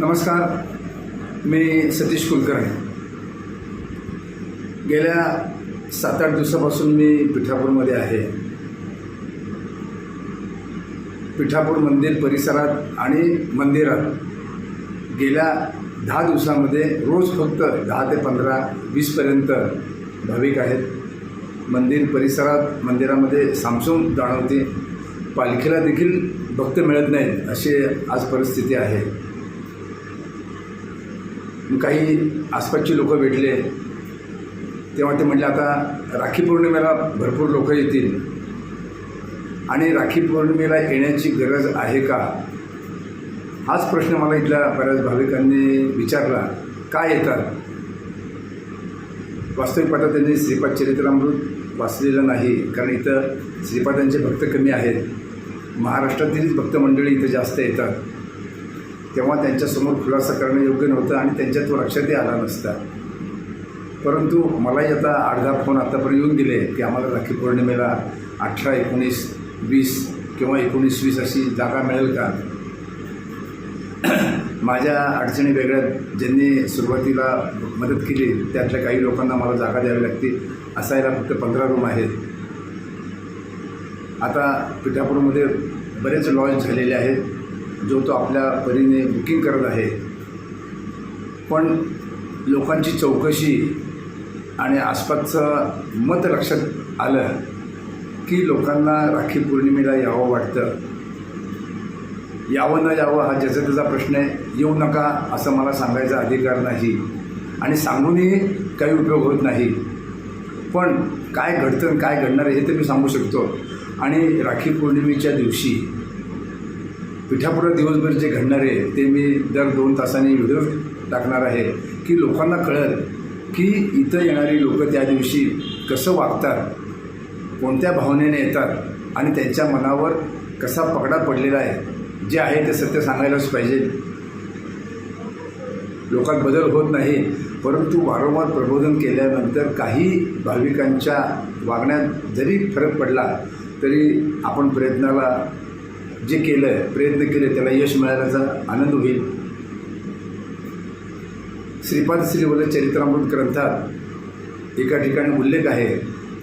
नमस्कार. मी सतीश कुलकर्णी. गेल्या सात आठ दिवसापासून मी पिठापूरमध्ये आहे. पिठापूर मंदिर परिसरात आणि मंदिरात गेल्या दहा दिवसामध्ये रोज फक्त दहा ते पंधरा वीसपर्यंत भाविक आहेत. मंदिर परिसरात मंदिरामध्ये सामसूम जाणवते. पालखीला देखील भक्त मिळत नाहीत अशी आज परिस्थिती आहे. काही आसपासचे लोक भेटले. तेव्हा ते म्हणले आता राखी पौर्णिमेला भरपूर लोक येतील. आणि राखी पौर्णिमेला येण्याची गरज आहे का? हाच प्रश्न मला इथल्या बऱ्याच भाविकांनी विचारला. का येतात? वास्तविक पाहता त्यांनी श्रीपाद चरित्रामृत वाचलेलं नाही कारण इथं श्रीपादांचे भक्त कमी आहेत. महाराष्ट्रातीलच भक्त मंडळी इथं जास्त येतात. तेव्हा त्यांच्यासमोर खुलासा करणं योग्य नव्हतं आणि त्यांच्या तो लक्षातही आला नसता. परंतु मलाही आता अर्धा फोन आत्तापर्यंत येऊन दिले की आम्हाला राखी पौर्णिमेला अठरा एकोणीस वीस किंवा एकोणीस वीस अशी जागा मिळेल का? माझ्या अडचणी वेगळ्या ज्यांनी सुरुवातीला मदत केली त्यातल्या काही लोकांना मला जागा द्यावी लागते असायला फक्त पंधरा रूम आहेत. आता पिठापूरमध्ये बरेच लॉन्च झालेले आहेत. जो तो आपल्या परीने बुकिंग करत आहे. पण लोकांची चौकशी आणि आसपासचं मत लक्षात आलं की लोकांना राखी पौर्णिमेला यावं वाटतं. यावं न यावं हा ज्याचा त्याचा प्रश्न आहे. येऊ नका असं मला सांगायचा अधिकार नाही. आणि सांगूनही काही उपयोग होत नाही. पण काय घडतं आणि काय घडणार आहे हे तर मी सांगू शकतो. आणि राखी पौर्णिमेच्या दिवशी पिठापुढं दिवसभर जे घडणार आहे ते मी दर दोन तासांनी व्हिडिओ टाकणार आहे की लोकांना कळत की इथं येणारी लोकं त्या दिवशी कसं वागतात कोणत्या भावनेने येतात आणि त्यांच्या मनावर कसा पगडा पडलेला आहे जे आहे ते सत्य सांगायलाच पाहिजे. लोकात बदल होत नाही परंतु वारंवार प्रबोधन केल्यानंतर काही भाविकांच्या वागण्यात जरी फरक पडला तरी आपण प्रयत्नाला जे केलं प्रयत्न केले त्याला यश मिळाल्याचा आनंद होईल. श्रीपाद श्रीवल्लभ चरित्रामृत ग्रंथात एका ठिकाणी उल्लेख आहे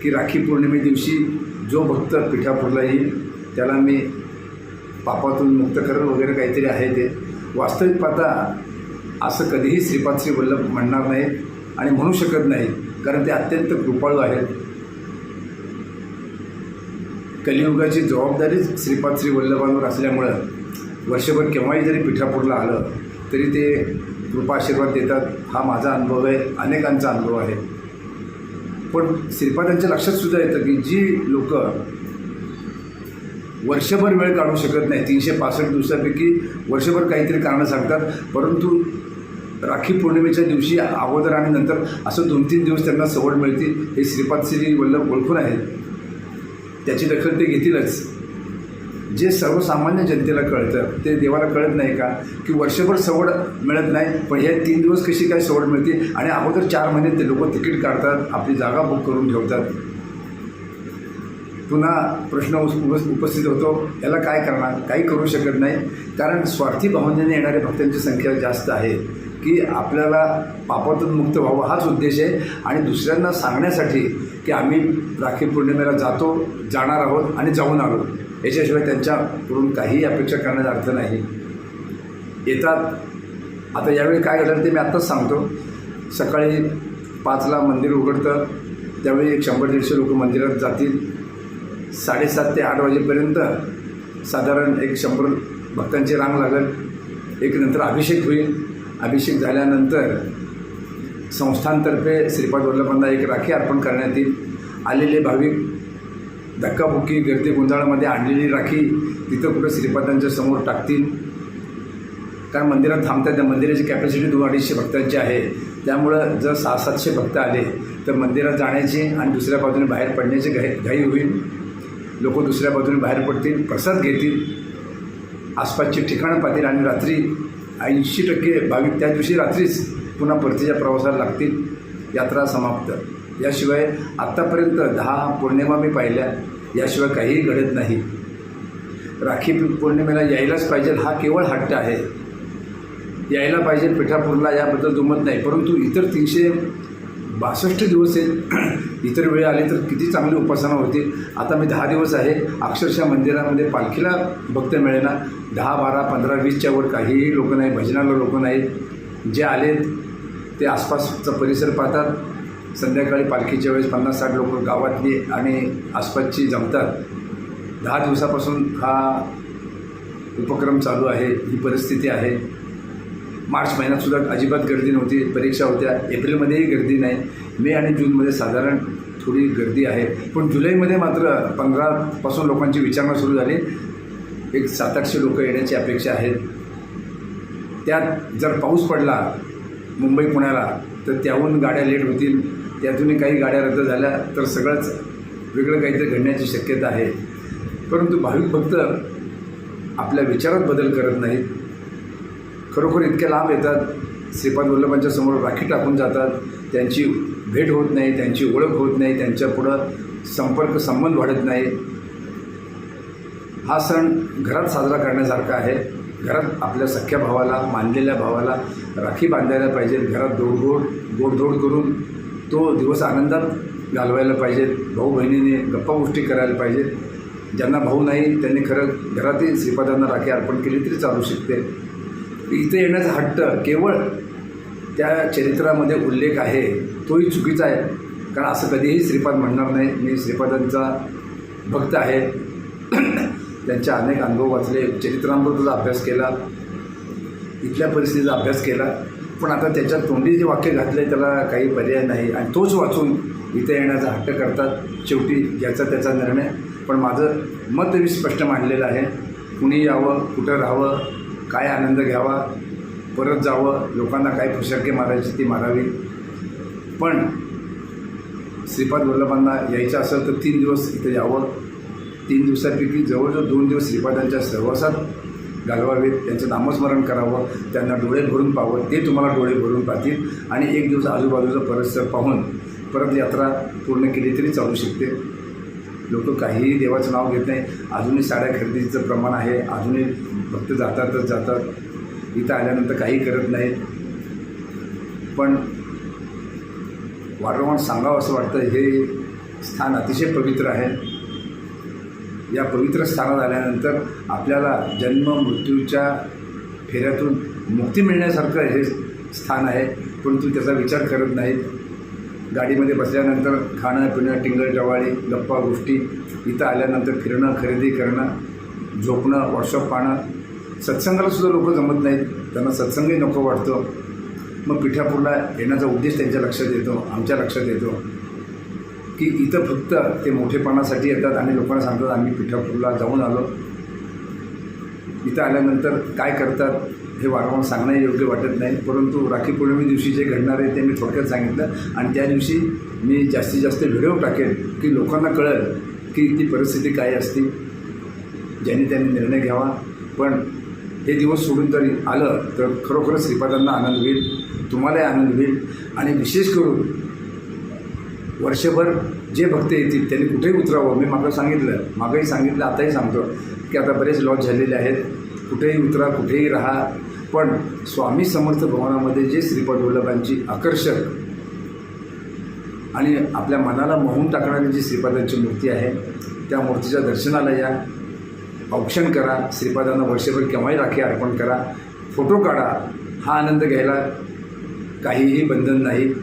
की राखी पौर्णिमे दिवशी जो भक्त पिठापूरला येईल त्याला मी पापातून मुक्त करेल वगैरे काहीतरी आहे ते. वास्तविक पाहता असं कधीही श्रीपाद श्री वल्लभ म्हणणार नाहीत आणि म्हणू शकत नाहीत कारण ते अत्यंत कृपाळू आहेत. कलियुगाची जबाबदारीच श्रीपाद श्री वल्लभांवर असल्यामुळं वर्षभर केव्हाही जरी पिठापूरला आलं तरी ते कृपा आशीर्वाद देतात. हा माझा अनुभव आहे. अनेकांचा अनुभव आहे. पण श्रीपादांच्या लक्षात सुद्धा येतं की जी लोक वर्षभर वेळ काढू शकत नाही तीनशे पासष्ट दिवसापैकी वर्षभर काहीतरी कारणं सांगतात परंतु राखी पौर्णिमेच्या दिवशी अगोदर आणि नंतर असं दोन तीन दिवस त्यांना सवड मिळतील हे श्रीपाद श्री वल्लभ ओळखून आहेत. त्याची दखल ते घेतीलच. जे सर्वसामान्य जनतेला कळतं ते देवाला कळत नाही का? की वर्षभर सवड मिळत नाही पण हे तीन दिवस कशी काय सवड मिळते? आणि अगोदर चार महिने ते लोक तिकीट काढतात आपली जागा बुक करून ठेवतात. पुन्हा प्रश्न उपस उपस्थित होतो याला काय करणार? काही करू शकत नाही. कारण स्वार्थी भावनेने येणाऱ्या भक्तांची संख्या जास्त आहे. की आपल्याला पापातून मुक्त व्हावं हाच उद्देश आहे. आणि दुसऱ्यांना सांगण्यासाठी की आम्ही राखी पौर्णिमेला जातो जाणार आहोत आणि जाऊन आलो. याच्याशिवाय त्यांच्याकडून काहीही अपेक्षा करण्याचा अर्थ नाही. येतात. आता यावेळी काय घडलं ते मी आत्ताच सांगतो. सकाळी पाचला मंदिर उघडतं. त्यावेळी एक शंभर दीडशे लोक मंदिरात जातील. साडेसात ते आठ वाजेपर्यंत साधारण एक शंभर भक्तांची रांग लागेल. एक नंतर अभिषेक होईल. अभिषेक झाल्यानंतर संस्थांतर्फे श्रीपाद वल्लभांना एक राखी अर्पण करण्यात येईल. आलेले भाविक धक्काबुक्की गर्दी गोंधळामध्ये आणलेली राखी तिथं कुठं श्रीपादांच्या समोर टाकतील? कारण मंदिरात थांबतात त्या मंदिराची कॅपॅसिटी दोन अडीचशे भक्तांची आहे. त्यामुळं जर सहा सातशे भक्त आले तर मंदिरात जाण्याची आणि दुसऱ्या बाजूने बाहेर पडण्याची घाई घाई होईल. लोक दुसऱ्या बाजूने बाहेर पडतील प्रसाद घेतील. आसपासची ठिकाणं पाहतील आणि रात्री ऐंशी टक्के भाविक त्या दिवशी रात्रीच पुन्हा परतीच्या प्रवासाला लागतील. यात्रा समाप्त. याशिवाय आत्तापर्यंत दहा पौर्णिमा मी पाहिल्या. याशिवाय काहीही घडत नाही. राखी पौर्णिमेला यायलाच पाहिजे हा केवळ हट्ट आहे. यायला पाहिजे पिठापूरला याबद्दल दुमत नाही परंतु इतर तीनशे बासष्ट दिवस आहेत इतर वेळ आले तर किती चांगली उपासना होती आता मी दहा दिवस आहे. अक्षरशः मंदिरामध्ये पालखीला भक्त मिळेना. दहा बारा पंधरा वीसच्या वर काहीही लोक नाही भजनाला लोक नाहीत जे आलेत ते आसपासचा परिसर पाहतात. संध्याकाळी पालखीच्या वेळेस पन्नास साठ लोक गावातली आणि आसपासची जमतात. दहा दिवसापासून हा उपक्रम चालू आहे. ही परिस्थिती आहे. मार्च महिन्यातसुद्धा अजिबात गर्दी नव्हती. परीक्षा होत्या. एप्रिलमध्येही गर्दी नाही. मे आणि जूनमध्ये साधारण थोडी गर्दी आहे. पण जुलैमध्ये मात्र पंधरापासून लोकांची विचारणा सुरू झाली. एक सात आठशे लोक येण्याची अपेक्षा आहेत त्यात जर पाऊस पडला मुंबई पुण्याला तर त्याहून गाड्या लेट होतील. त्यातूनही काही गाड्या रद्द झाल्या तर सगळंच वेगळं काहीतरी घडण्याची शक्यता आहे. परंतु भाविक भक्त आपल्या विचारात बदल करत नाहीत. खरोखर इतक्या लांब येतात. श्रीपाद वल्लभांच्या समोर राखी टाकून जातात. त्यांची भेट होत नाही त्यांची ओळख होत नाही त्यांच्या पुढं संपर्क संबंध वाढत नाही. हा सण घरात साजरा करण्यासारखा आहे. घरात आपल्या सख्या भावाला मानलेल्या भावाला राखी बांधायला पाहिजे. घरात गोडगोड गोडधोड करून तो दिवस आनंदात घालवायला पाहिजे. भाऊ बहिणीने गप्पा गोष्टी करायला पाहिजेत ज्यांना भाऊ नाही त्यांनी खरं घरातील श्रीपादांना राखी अर्पण केली तरी चालू शकते. इथे येण्याचा हट्ट केवळ त्या चरित्रामध्ये उल्लेख आहे तोही चुकीचा आहे. कारण असं कधीही श्रीपाद म्हणणार नाही. मी श्रीपादांचा भक्त आहे. त्यांचे अनेक अनुभव वाचले. चरित्रांबद्दल अभ्यास केला. इथल्या परिस्थितीचा अभ्यास केला. पण आता त्याच्यात तोंडी जे वाक्य घातले त्याला काही पर्याय नाही. आणि तोच वाचून इथे येण्याचा हट्ट करतात. शेवटी ज्याचा त्याचा निर्णय. पण माझं मत मी स्पष्ट मांडलेलं आहे. कुणी यावं कुठं राहावं काय आनंद घ्यावा परत जावं लोकांना काय फुशरके मारायची ती मारावी. पण श्रीपाद वल्लभांना यायचं असेल तर तीन दिवस इथे यावं. तीन दिवसापैकी जवळजवळ दोन दिवस श्रीपादांच्या सहवासात घालवावेत त्यांचं नामस्मरण करावं त्यांना डोळे भरून पाहावं ते तुम्हाला डोळे भरून पाहतील. आणि एक दिवस आजूबाजूचा परिसर पाहून परत यात्रा पूर्ण केली तरी चालू शकते. लोक काहीही देवाचं नाव घेत नाही. अजूनही साड्या खरेदीचं प्रमाण आहे. अजूनही भक्त जातातच जातात. इथं आल्यानंतर काही करत नाहीत. पण वारंवार सांगावं असं वाटतं हे स्थान अतिशय पवित्र आहे. या पवित्र स्थानात आल्यानंतर आपल्याला जन्म मृत्यूच्या फेऱ्यातून मुक्ती मिळण्यासारखं हे स्थान आहे. परंतु त्याचा विचार करत नाहीत. गाडीमध्ये बसल्यानंतर खाणं पिणं टिंगल टवाळी गप्पा गोष्टी इथं आल्यानंतर फिरणं खरेदी करणं झोपणं व्हॉट्सअप पाहणं. सत्संगाला सुद्धा लोक जमत नाहीत. त्यांना सत्संगही नको वाटतो. मग पिठापूरला येण्याचा उद्देश त्यांच्या लक्षात येतो आमच्या लक्षात येतो. की इथं फक्त ते मोठेपणासाठी येतात आणि लोकांना सांगतात आम्ही पिठापूरला जाऊन आलो. इथं आल्यानंतर काय करतात? हे वारंवार सांगणं योग्य वाटत नाही. परंतु राखी पौर्णिमे दिवशी जे घडणार आहे ते मी थोडक्यात सांगितलं. आणि त्या दिवशी मी जास्तीत जास्त व्हिडिओ टाकेन की लोकांना कळेल की ती परिस्थिती काय असते ज्यांनी त्यांनी निर्णय घ्यावा. पण हे दिवस सोडून जरी आलं तर खरोखरच श्रीपादांना आनंद होईल तुम्हालाही आनंद होईल. आणि विशेष करून वर्षभर जे भक्त येतील त्यांनी कुठेही उतरावं. मी मागं सांगितलं मागंही सांगितलं आताही सांगतो की आता बरेच लॉस झालेले आहेत. कुठेही उतरा कुठेही राहा. पण स्वामी समर्थ भवनामध्ये जे श्रीपाद वल्लभांची आकर्षक आणि आपल्या मनाला मोहून टाकणारी जी श्रीपादांची मूर्ती आहे त्या मूर्तीच्या दर्शनाला या. औक्षण करा श्रीपादांना वर्षभर केव्हाही राखी अर्पण करा. फोटो काढा हा आनंद घ्यायला काहीही बंधन नाही.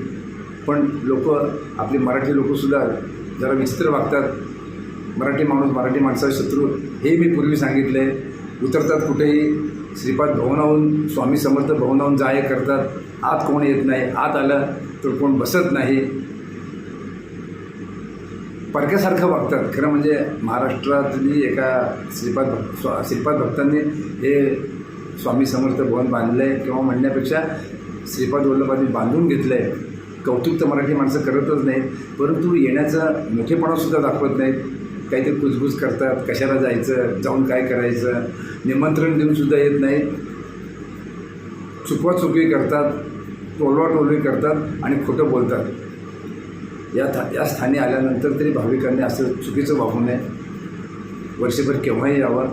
पण लोक आपले मराठी लोकसुद्धा जरा विचित्र वागतात. मराठी माणूस मराठी माणसाचा शत्रू हे मी पूर्वी सांगितले उतरतात कुठेही श्रीपाद भवनाहून स्वामी समर्थ भवनाहून जाय करतात. आत कोण येत नाही आत आलं तर कोण बसत नाही. परक्यासारखं वागतात. खरं म्हणजे महाराष्ट्रातली एका श्रीपाद भक्त स्वा श्रीपाद भक्तांनी हे स्वामी समर्थ भवन बांधलं आहे किंवा म्हणण्यापेक्षा श्रीपाद वल्लभांनी बांधून घेतलं आहे कौतुक तर मराठी माणसं करतच नाहीत परंतु येण्याचा मोठेपणासुद्धा दाखवत नाहीत. काहीतरी कुजबूज करतात कशाला जायचं जाऊन काय करायचं निमंत्रण देऊनसुद्धा येत नाही चुकवाचुकी करतात टोलवाटोलवी करतात आणि खोटं बोलतात. या था या स्थानी आल्यानंतर तरी भाविकांनी असं चुकीचं वागू नये. वर्षभर केव्हाही यावं.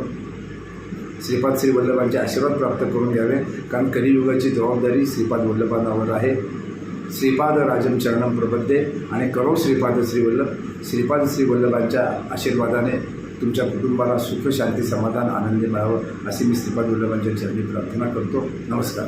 श्रीपाद श्री वल्लभांचे आशीर्वाद प्राप्त करून घ्यावे. कारण कलियुगाची जबाबदारी श्रीपाद वल्लभांवर आहे. श्रीपादराजम चरणम प्रबद्धे आणि करो श्रीपाद श्रीवल्लभ श्रीपाद श्रीवल्लभांच्या आशीर्वादाने तुमच्या कुटुंबाला सुख शांती समाधान आनंदी मिळावं अशी मी श्रीपाद वल्लभांच्या चरणी प्रार्थना करतो. नमस्कार.